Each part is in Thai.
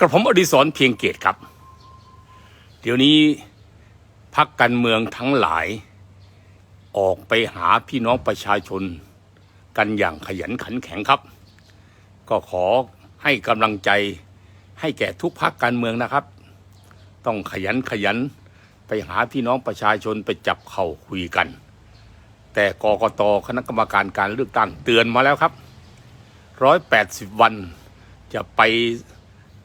กระผมอดิศรเพียงเกตครับ เดี๋ยวนี้พักการเมืองทั้งหลาย ออกไปหาพี่น้องประชาชน กันอย่างขยันขันแข็งครับ ก็ขอให้กำลังใจให้แก่ทุกพักการเมืองนะครับ ต้องขยันขยันไปหาพี่น้องประชาชนไปจับเข่าคุยกัน แต่กกตคณะกรรมการการเลือกตั้งเตือนมาแล้วครับร้อยแปดสิบวันจะไป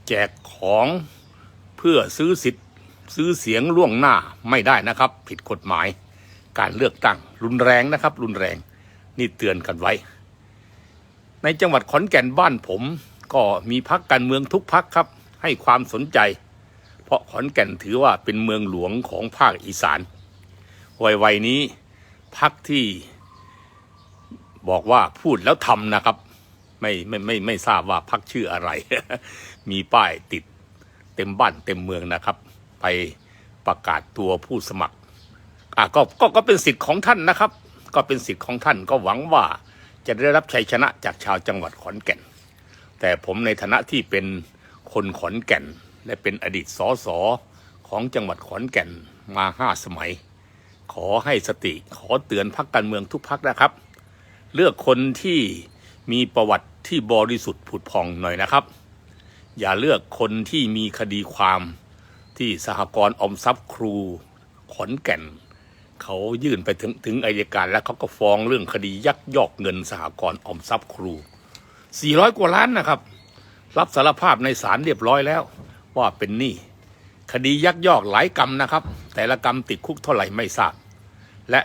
แจกของเพื่อซื้อสิทธิ์ ซื้อเสียงล่วงหน้าไม่ได้นะครับ ผิดกฎหมาย การเลือกตั้ง รุนแรงนะครับ รุนแรงนี่เตือนกันไว้ ในจังหวัดขอนแก่นบ้านผม ก็มีพักการเมืองทุกพักครับ ให้ความสนใจ เพราะขอนแก่นถือว่าเป็นเมืองหลวงของภาคอีสานวัยวัยนี้พักที่บอกว่าพูดแล้วทำนะครับ ไม่ไม่ไม่ไม่ทราบว่าพักชื่ออะไร มีป้ายติดเต็มบ้านเต็มเมืองนะครับ ไปประกาศตัวผู้สมัครอะก็ก็ก็เป็นสิทธิ์ของท่านนะครับ ก็เป็นสิทธิ์ของท่านก็หวังว่าจะได้รับชัยชนะจากชาวจังหวัดขอนแก่น แต่ผมในฐานะที่เป็นคนขอนแก่น และเป็นอดีตสสของจังหวัดขอนแก่นมาห้าสมัย ขอให้สติขอเตือนพักการเมืองทุกพักนะครับ เลือกคนที่ มีประวัติที่บริสุทธิ์ผุดพองหน่อยนะครับ อย่าเลือกคนที่มีคดีความที่สหกรณ์อมทรัพย์ครูขอนแก่น เขายื่นไปถึงถึงอายการแล้วเขาก็ฟ้องเรื่องคดียักยอกเงินสหกรณ์ออมทรัพย์ครู 400 กว่าล้านนะครับ รับสารภาพในศาลเรียบร้อยแล้ว ว่าเป็นหนี้คดียักยอกหลายกรรมนะครับ แต่ละกรรมติดคุกเท่าไหร่ไม่ทราบและ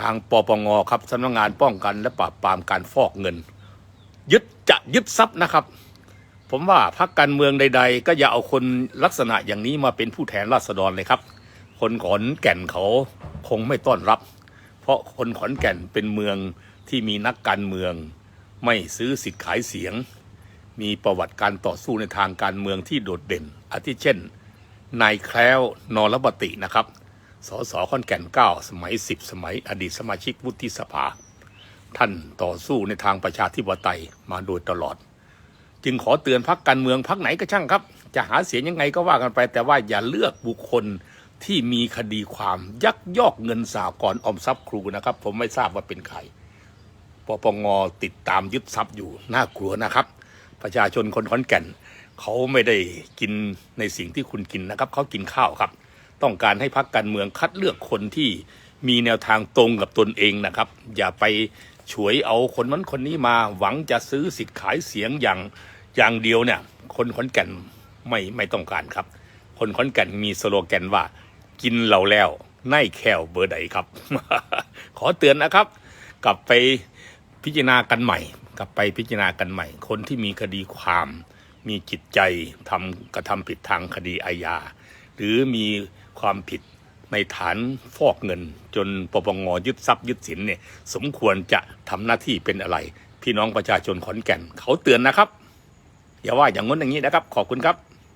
ทางปปงครับสำนักงานป้องกัน และปราบปรามการฟอกเงิน ยึดจะยึดทรัพย์นะครับ ผมว่าพรรคการเมืองใด ๆ ก็อย่าเอาคนลักษณะอย่างนี้มาเป็นผู้แทนราษฎรเลยครับ คนขอนแก่นเขาคงไม่ต้อนรับ เพราะคนขอนแก่นเป็นเมืองที่มีนักการเมือง ไม่ซื้อสิทธิ์ขายเสียง มีประวัติการต่อสู้ในทางการเมืองที่โดดเด่นอาทิเช่นนายแคล้วนรบตินะครับ สสขอนแก่นเก้าสมัยสิบสมัย อดีตสมาชิกวุฒิสภา ท่านต่อสู้ในทางประชาธิปไตยมาโดยตลอด จึงขอเตือนพักการเมืองพักไหนก็ช่างครับ จะหาเสียงยังไงก็ว่ากันไป แต่ว่าอย่าเลือกบุคคลที่มีคดีความยักยอกเงินสากรณ์ออมทรัพย์ครูนะครับ ผมไม่ทราบว่าเป็นใครปปงติดตามยึดทรัพย์อยู่น่ากลัวนะครับ ประชาชนคนขอนแก่น เขาไม่ได้กินในสิ่งที่คุณกินนะครับ เขากินข้าวครับ ต้องการให้พักการเมืองคัดเลือกคนที่มีแนวทางตรงกับตนเองนะครับ อย่าไปฉวยเอาคนนั้นคนนี้มาหวังจะซื้อสิทธิ์ขายเสียงอย่างอย่างเดียวเนี่ย คนขอนแก่นไม่ไม่ต้องการครับ คนขอนแก่นมีสโลแกนว่า กินเราแล้วไน่แควเบอร์ใดครับ ขอเตือนนะครับ กลับไปพิจารณากันใหม่ กลับไปพิจารณากันใหม่ คนที่มีคดีความ มีจิตใจทำกระทำผิดทางคดีอาญาหรือมี ความผิดในฐานฟอกเงิน จนปปงยึดทรัพย์ยึดสินเนี่ยสมควรจะทำหน้าที่เป็นอะไร พี่น้องประชาชนขอนแก่น เขาเตือนนะครับ อย่าว่าอย่างง้นอย่างนี้นะครับ ขอบคุณครับ